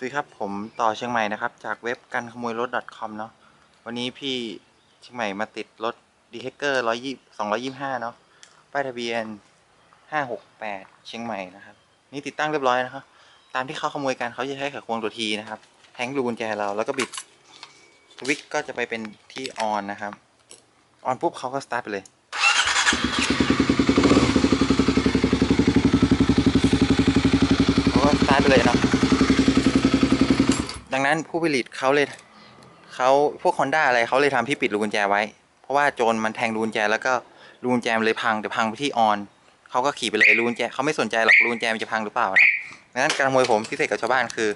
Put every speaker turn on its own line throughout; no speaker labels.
สวัสดีครับผมต่อเชียงใหม่นะครับ จากเว็บกันขโมยรถ .com เนาะวันนี้พี่เชียงใหม่มาติดรถดีเฮกเกอร์ร้อยยี่สองร้อยี่ห้าเนาะป้ายทะเบียนห้าหกแปดเชียงใหม่นะครับ นี่ติดตั้งเรียบร้อยนะครับ ตามที่เขาขโมยกันเขาจะใช้ไขควงตัวทีนะครับแทงรูกุญแจเราแล้วก็บิดสวิตก็จะไปเป็นที่ออนนะครับออนปุ๊บเขาก็สตาร์ทไปเลยเขาก็สตาร์ทไปเลยเนาะ ดังนั้นผู้ผลิตเขาเลยเขาพวก Honda อะไรเขาเลยทำที่ปิดรูกุญแจไว้ เพราะว่าโจรมันแทงรูกุญแจแล้วก็รูกุญแจมันเลยพังแต่พังไปที่ออนเขาก็ขี่ไปเลยรูกุญแจเขาไม่สนใจหรอกรูกุญแจมันจะพังหรือเปล่านะดังนั้นการขโมยผมพิเศษกับชาวบ้านคือ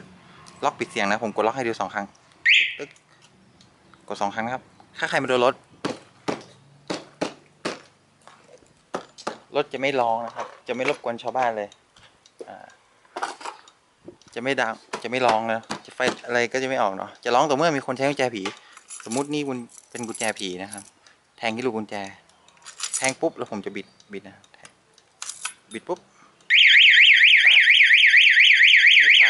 ล็อกปิดเสียงนะผมกดล็อกให้ดูสองครั้งกกดสองครั้งนะครับ ถ้าใครมาโดนรถรถจะไม่ร้องนะครับ จะไม่รบกวนชาวบ้านเลย อ่า จะไม่ดังจะไม่ร้องนะจะไฟอะไรก็จะไม่ออกเนาะจะร้องต่อเมื่อมีคนใช้กุญแจผี สมมุตินี่คุณเป็นกุญแจผีนะครับ แทงที่ลูกกุญแจ แทงปุ๊บแล้วผมจะบิดบิดนะบิดปุ๊บไม่ไป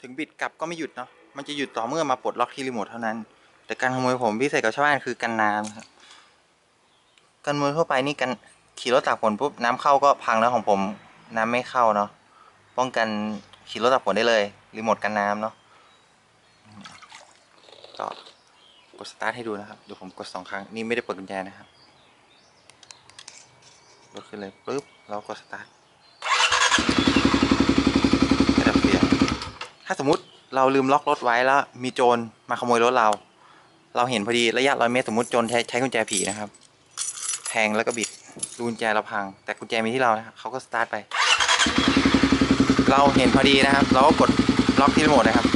ถึงบิดกลับก็ไม่หยุดเนาะมันจะหยุดต่อเมื่อมาปลดล็อกที่รีโมทเท่านั้น แต่การขโมยผมพิเศษกับชาวบ้านคือกันน้ำครับการขโมยทั่วไปนี่กันขี่รถตากฝนปุ๊บน้ำเข้าก็พังแล้วของผมน้ำไม่เข้าเนาะป้องกันขี่รถตากฝนได้เลยรีโมทกันน้ำเนาะก็กดสตาร์ทให้ดูนะครับเดี๋ยวผมกดสองครั้งนี่ไม่ได้เปิดกุญแจนะครับรถขึ้นเลยปุ๊บเรากดสตาร์ทระดับเสียงถ้าสมมุติเราลืมล็อกรถไว้แล้วมีโจรมาขโมยรถเรา เราเห็นพอดีระยะร้อยเมตรสมมติจรใช้ใช้กุญแจผีนะครับแทงแล้วก็บิดรูกุญแจเราพัง แต่กุญแจมีที่เรานะครับเขาก็สตาร์ทไป เราเห็นพอดีนะครับ เราก็กดล็อกที่รีโมทนะครับ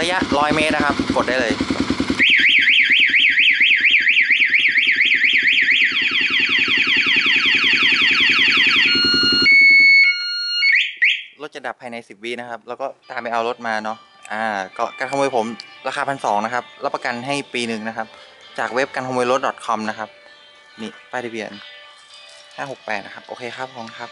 ระยะร้อยเมตรนะครับ กดได้เลยรถจะดับภายใน 10วินะครับ แล้วก็ตามไปเอารถมาเนาะ อ่าก็การขโมยผมราคาพันสองนะครับ รับประกันให้ปีหนึ่งนะครับ จากเว็บการขโมยรถ .com นะครับ นี่ป้ายทะเบียนห้าหกแปดนะครับ โอเคครับผมครับ